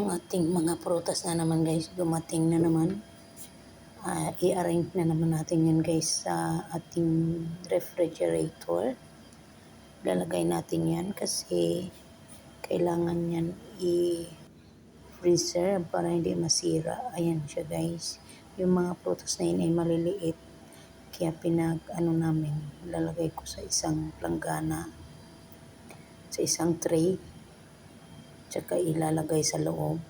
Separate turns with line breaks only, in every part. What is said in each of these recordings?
yung ating mga prutas na naman guys, dumating na naman. Ah, i-arrange na naman natin yan guys sa ating refrigerator. Lalagay natin yan kasi kailangan yan i-freezer para hindi masira. Ayan siya guys. Yung mga prutas na yun ay maliliit. Kaya pinag ano namin, lalagay ko sa isang planggana, sa isang tray tsaka ilalagay sa loob.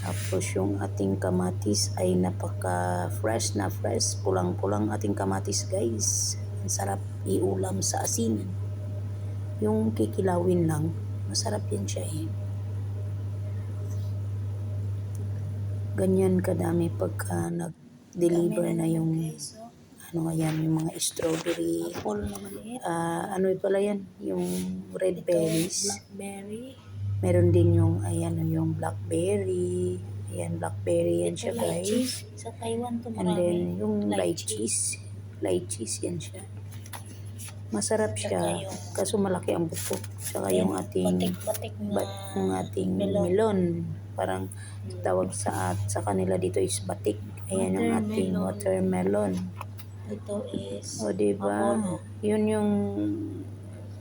Tapos yung ating kamatis ay napaka fresh na fresh, pulang-pulang ating kamatis guys. Ang sarap iulam sa asin. Yung kikilawin lang, masarap yan siya eh. Ganyan kadami pagka nag-deliver na yung ano nga yan, yung mga strawberry,
Apple na maliit.
ah ano pala yan, yung red berries.
Blackberry.
Meron din yung, ayan, yung blackberry. Ayan, blackberry yan siya, guys.
Lychees. Sa Taiwan to
And then, yung
Lychees.
lychees. Yan siya. Masarap siya.
Yung-
Kaso malaki ang buto. Saka yung ating,
Batik-batik na.
bat, yung ating
melon.
melon. Parang tawag sa sa kanila dito is batik. Ayan yung ating watermelon.
Ito is
O, diba?
Mabolo.
Yun yung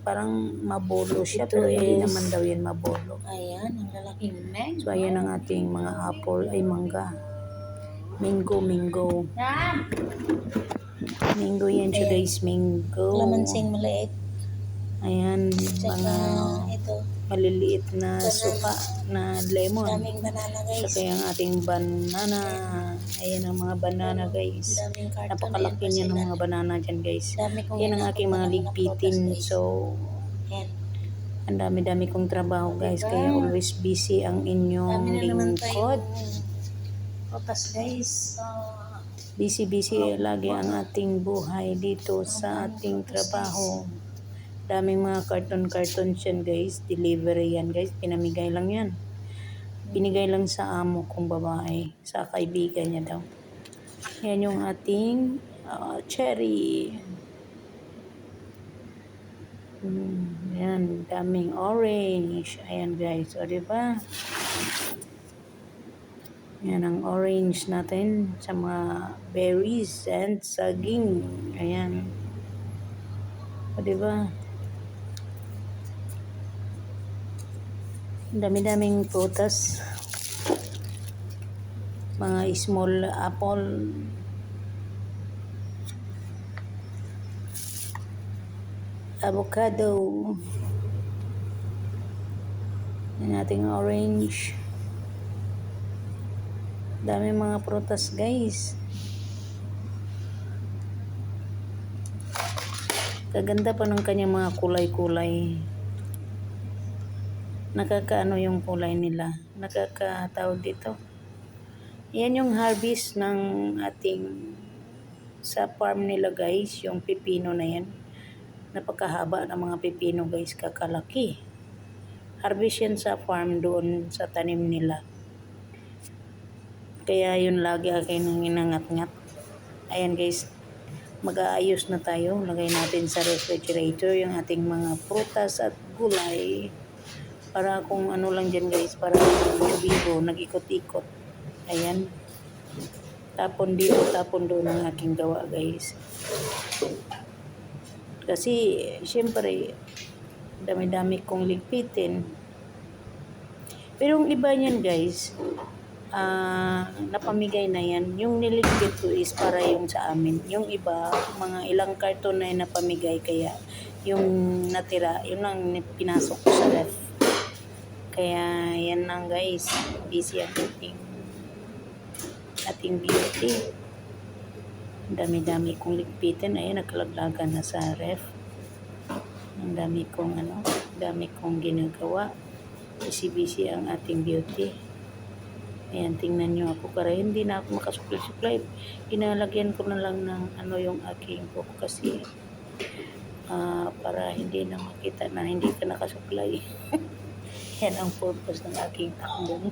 parang mabolo siya.
Ito
pero hindi
is-
naman daw yan mabolo.
Ayan, ang lalaking meg.
So, ayan ang ating mga apple ay mangga. Mingo, mingo.
Ram!
Mingo yan siya guys, mingo.
Lamansing maliit.
Ayan,
Tsaka
mga
ito.
Maliliit na suka na lemon.
Daming banana guys.
Saka yung ating banana. Ayan ang mga banana guys. Napakalaki niya ng mga banana dyan guys. Yan ang aking mga ligpitin.
guys.
So, ang dami-dami kong trabaho guys.
Diba?
Kaya always busy ang inyong lingkod.
Prutas guys.
Busy-busy lagi ang ating buhay dito sa ating trabaho. Daming mga karton-karton yan guys. Delivery yan guys. Pinamigay lang yan. Binigay lang sa amo kong babae. Sa kaibigan niya daw. Yan yung ating ah, cherry. Mm, yan. Daming orange. Ayan guys. O diba? Yan ang orange natin sa mga berries and saging. Ayan. O, diba? Dami-daming prutas. Mga small apple. Avocado. Yan ating orange. Dami mga prutas guys. Kaganda pa ng kanyang mga kulay-kulay. Nakakaano yung kulay nila. Nakakatawag dito. Yan yung harvest ng ating sa farm nila guys. Yung pipino na yan. Napakahaba ng mga pipino guys. Kakalaki. Harvest yan sa farm doon sa tanim nila. Kaya yun lagi akin inangat-ngat. Ayan guys, mag-aayos na tayo. Lagay natin sa refrigerator yung ating mga prutas at gulay. Para kung ano lang dyan guys, para bibo, nag-ikot-ikot. Ayan. Tapon dito, tapon doon ang aking gawa guys. Kasi, syempre, dami-dami kong ligpitin. Pero yung iba niyan guys, ah napamigay na yan. Yung niligpit ko is para yung sa amin. Yung iba, mga ilang karton na napamigay. Kaya yung natira, yun ang pinasok ko sa ref. Kaya yan lang guys. Busy ang ating, ating beauty. Dami-dami kong ligpitin. Ayun, nakalaglagan na sa ref. Ang dami kong ano, dami kong ginagawa. Busy-busy ang ating beauty. Ayan, tingnan nyo ako. Para hindi na ako makasuklay-suklay. Inalagyan ko na lang ng ano yung aking book kasi ah, para hindi na makita na hindi ka nakasuklay. Yan ang purpose ng aking takbong.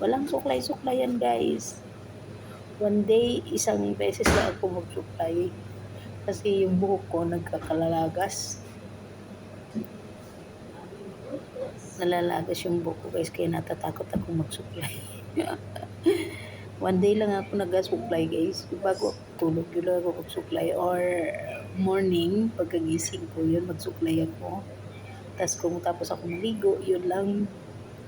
Walang suklay-suklayan guys. One day, isang beses na ako magsuklay. Kasi yung buhok ko nagkakalalagas. nalalagas yung buko guys kaya natatakot ako magsupply. One day lang ako nag-supply guys. Bago tulog, yun lang ako mag-supply. Or morning, pagkagising ko, yun mag-supply ako. Tapos kung tapos ako maligo, yun lang.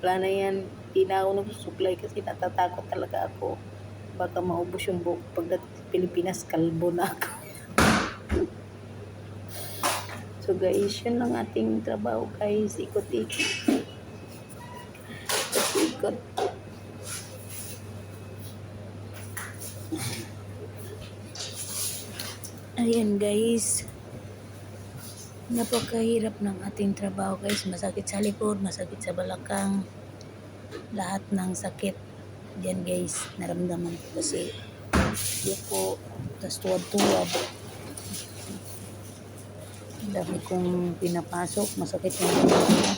Wala na yan. Hindi na ako nag-supply kasi natatakot talaga ako. Baka maubos yung buko. Pagdating Pilipinas, kalbo na ako. so guys, yun lang ating trabaho guys. Ikot-ikot. Ikot-ikot. Ayan guys. Napakahirap ng ating trabaho guys. Masakit sa likod, masakit sa balakang. Lahat ng sakit. Diyan guys, naramdaman ko kasi yuko, tas tuwad-tuwad. Dami kong pinapasok, masakit yung balakang ko.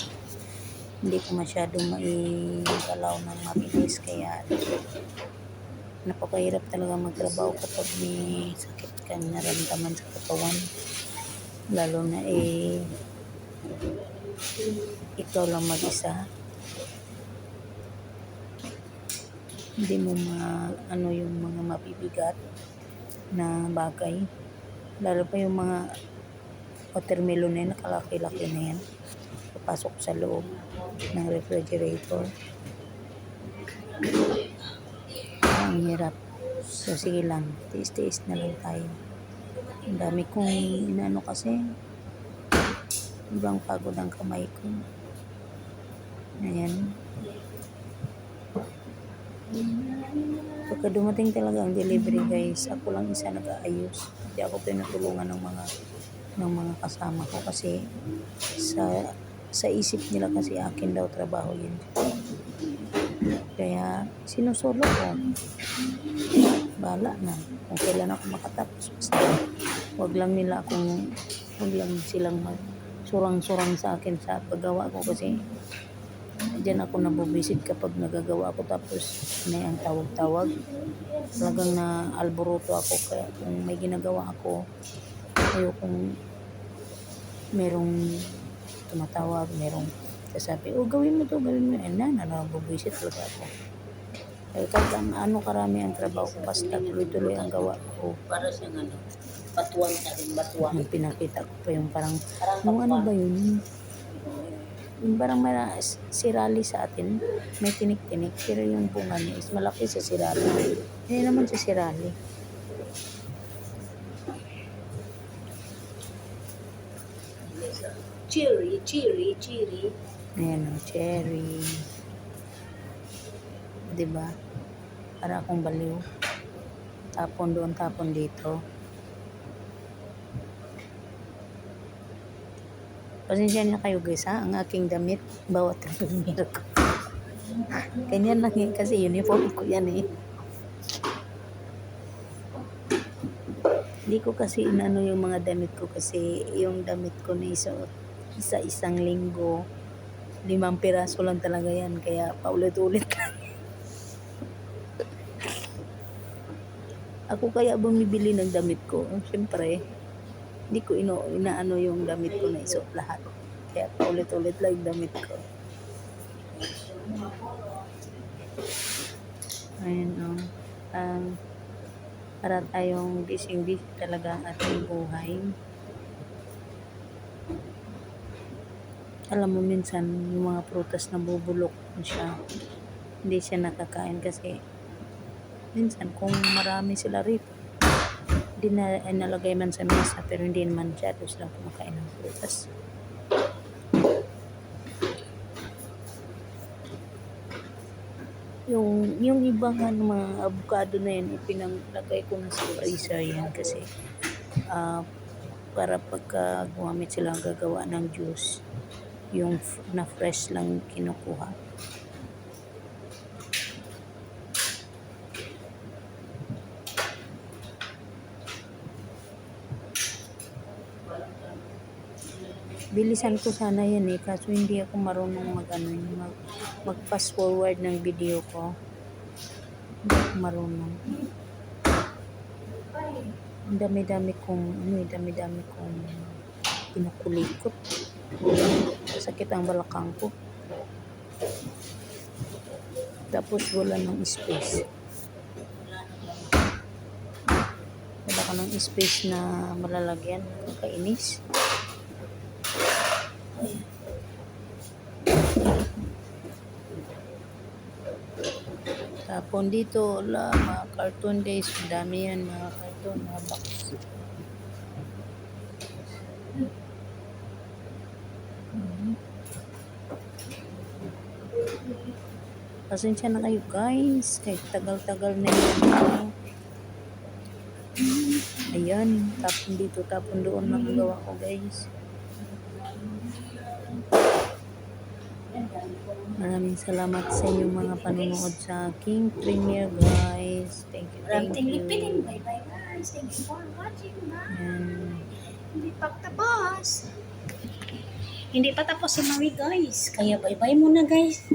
Hindi ko masyadong maigalaw ng mabilis kaya napakahirap talaga magtrabaho kapag may sakit kang naramdaman sa katawan. Lalo na eh, ikaw lang mag-isa. Hindi mo ma, ano yung mga mabibigat na bagay. Lalo pa yung mga watermelon na nakalaki-laki na yan. Papasok sa loob ng refrigerator. ang hirap. So, sige lang. Tiis-tiis na lang tayo. Ang dami kong inano kasi. Ibang pagod ang kamay ko. Ayan. Pagka dumating talaga ang delivery guys, ako lang isa nag-aayos. Hindi ako pinutulungan ng mga ng mga kasama ko kasi sa sa isip nila kasi akin daw trabaho yun. Kaya sinusolo ko. Bala na. Kung kailan ako makatapos. Basta wag lang nila akong wag lang silang mag surang-surang sa akin sa paggawa ko kasi Diyan ako nabubisit kapag nagagawa ako tapos may ang tawag-tawag. Talagang na alboroto ako kaya kung may ginagawa ako ayokong merong tumatawag, merong sasabi, oh gawin mo to, gawin mo. Eh na, na, nabubisit talaga ako. Eh, kahit ang ano karami ang trabaho ko, basta tuloy-tuloy ang gawa ko.
Para siyang ano, batuan ka rin, batuan.
Ang pinakita ko pa yung parang,
Parang
nung ano ba yun? Yung parang may sirali sa atin, may tinik-tinik, pero yung bunga niya is malaki sa sirali. Hindi naman sa sirali.
Cheery, cheery, cheery.
Ayan o, cherry. Diba? Para akong baliw. Tapon doon, tapon dito. Pasensya na kayo guys ha, ang aking damit, bawat remero ko. Ganyan lang eh, kasi uniform ko yan eh. Hindi ko kasi inano yung mga damit ko kasi yung damit ko na isuot isa-isang linggo limang piraso lang talaga yan kaya paulit-ulit lang ako kaya bumibili ng damit ko siyempre hindi ko ino, inaano yung damit ko na isuot lahat. Kaya paulit-ulit lang yung damit ko. Ayun o um, para tayong busy-busy talaga ang ating buhay. Alam mo minsan yung mga prutas na bubulok siya. Hindi siya nakakain kasi minsan kung marami sila rito hindi na ay nalagay man sa mesa pero hindi naman masyado sila kumakain ng prutas yung yung ibang ano, mga avocado na yan ipinanglagay ko na sa freezer yan kasi ah, para pagka gumamit sila gagawa ng juice yung na fresh lang kinukuha. Bilisan ko sana yan eh, kaso hindi ako marunong mag, ano, mag, mag fast forward ng video ko. Hindi ako marunong. Ang dami-dami kong, ano eh, dami-dami kong pinukulikot. Sakit ang balakang ko. Tapos wala ng space. Wala ka ng space na malalagyan. Kainis. Tapon dito, wala, mga cartoon guys. Madami yan, mga cartoon, mga box. Pasensya na kayo guys. Kahit tagal-tagal na yun. Ayan, tapon dito, tapon doon lang ang gawa ko guys. Maraming salamat sa inyong mga panonood sa King Premier guys. Thank you, thank you.
tinglipitin. Bye-bye guys. Thank you for watching. Bye.
Ayan.
Hindi pa tapos. Hindi pa tapos si Mami guys. Kaya bye-bye muna guys.